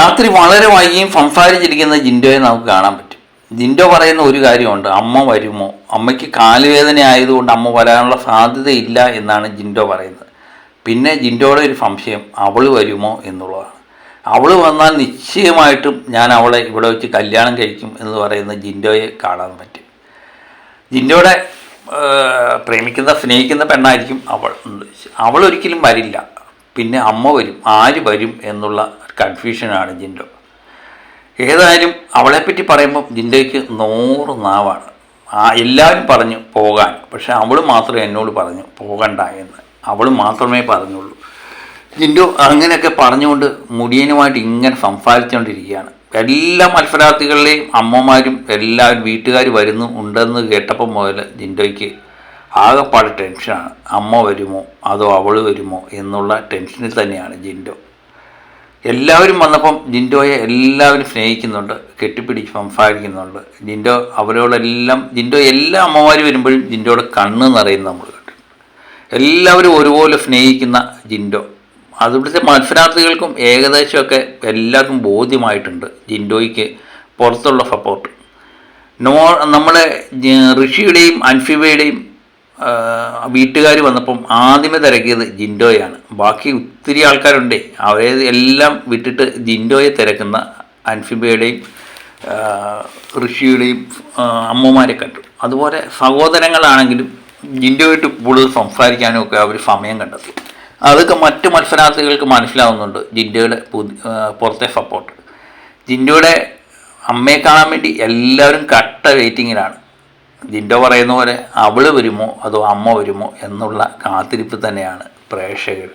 രാത്രി വളരെ വൈകിയും സംസാരിച്ചിരിക്കുന്ന ജിൻഡോയെ നമുക്ക് കാണാൻ പറ്റും. ജിൻഡോ പറയുന്ന ഒരു കാര്യമുണ്ട് അമ്മ വരുമോ? അമ്മയ്ക്ക് കാലുവേദന ആയതുകൊണ്ട് അമ്മ വരാനുള്ള സാധ്യതയില്ല എന്നാണ് ജിൻഡോ പറയുന്നത്. പിന്നെ ജിൻഡോയുടെ ഒരു സംശയം അവൾ വരുമോ എന്നുള്ളതാണ്. അവൾ വന്നാൽ നിശ്ചയമായിട്ടും ഞാൻ അവളെ ഇവിടെ വെച്ച് കല്യാണം കഴിക്കും എന്ന് പറയുന്ന ജിൻഡോയെ കാണാൻ പറ്റും. ജിൻഡോയുടെ പ്രേമിക്കുന്ന സ്നേഹിക്കുന്ന പെണ്ണായിരിക്കും അവൾ അവൾ ഒരിക്കലും വരില്ല. പിന്നെ അമ്മ വരും ആര് വരും എന്നുള്ള കൺഫ്യൂഷനാണ് ജിൻഡോ. ഏതായാലും അവളെപ്പറ്റി പറയുമ്പോൾ ജിൻഡോയ്ക്ക് നൂറ് നാവാണ്. ആ എല്ലാവരും പറഞ്ഞു പോകാൻ പക്ഷെ അവൾ മാത്രമേ എന്നോട് പറഞ്ഞു പോകണ്ട എന്ന്. അവൾ മാത്രമേ പറഞ്ഞുള്ളൂ. ജിൻഡു അങ്ങനെയൊക്കെ പറഞ്ഞുകൊണ്ട് മുടിയനുമായിട്ട് ഇങ്ങനെ സംസാരിച്ചുകൊണ്ടിരിക്കുകയാണ്. എല്ലാ മത്സരാർത്ഥികളുടെയും അമ്മമാരും എല്ലാവരും വീട്ടുകാർ വരുന്നു ഉണ്ടെന്ന് കേട്ടപ്പോൾ മുതൽ ജിൻഡോയ്ക്ക് ആകെപ്പാട് ടെൻഷനാണ്. അമ്മ വരുമോ? അതോ അവൾ വരുമോ? എന്നുള്ള ടെൻഷനിൽ തന്നെയാണ് ജിൻഡോ. എല്ലാവരും വന്നപ്പം ജിൻഡോയെ എല്ലാവരും സ്നേഹിക്കുന്നുണ്ട് കെട്ടിപ്പിടിച്ച് സംസാരിക്കുന്നുണ്ട്. ജിൻഡോ അവരോടെല്ലാം ജിൻഡോ എല്ലാ അമ്മമാർ വരുമ്പോഴും ജിൻഡോയുടെ കണ്ണ് നിറയുന്ന നമ്മൾ കണ്ടു. എല്ലാവരും ഒരുപോലെ സ്നേഹിക്കുന്ന ജിൻഡോ. അതിവിടുത്തെ മത്സരാർത്ഥികൾക്കും ഏകദേശമൊക്കെ എല്ലാവർക്കും ബോധ്യമായിട്ടുണ്ട് ജിൻഡോയ്ക്ക് പുറത്തുള്ള സപ്പോർട്ട് നോ നമ്മളെ ഋഷിയുടെയും അൻഫിബയുടെയും വീട്ടുകാർ വന്നപ്പം ആദ്യമേ തിരക്കിയത് ജിൻഡോയാണ്. ബാക്കി ഒത്തിരി ആൾക്കാരുണ്ട്. അവരെ എല്ലാം വിട്ടിട്ട് ജിൻഡോയെ തിരക്കുന്ന അൻഫിബയുടെയും ഋഷിയുടെയും അമ്മമാരെ കണ്ടു. അതുപോലെ സഹോദരങ്ങളാണെങ്കിലും ജിൻഡോയിട്ട് കൂടുതൽ സംസാരിക്കാനും ഒക്കെ അവർ സമയം കണ്ടെത്തി. അതൊക്കെ മറ്റ് മത്സരാർത്ഥികൾക്ക് മനസ്സിലാവുന്നുണ്ട് ജിൻഡോയുടെ പുറത്തെ സപ്പോർട്ട് ജിൻഡോയുടെ അമ്മയെ കാണാൻ വേണ്ടി എല്ലാവരും കട്ട വെയിറ്റിങ്ങിലാണ് ജിൻഡോ പറയുന്ന പോലെ അവൾ വരുമോ അതോ അമ്മ വരുമോ എന്നുള്ള കാത്തിരിപ്പ് തന്നെയാണ് പ്രേക്ഷകർ.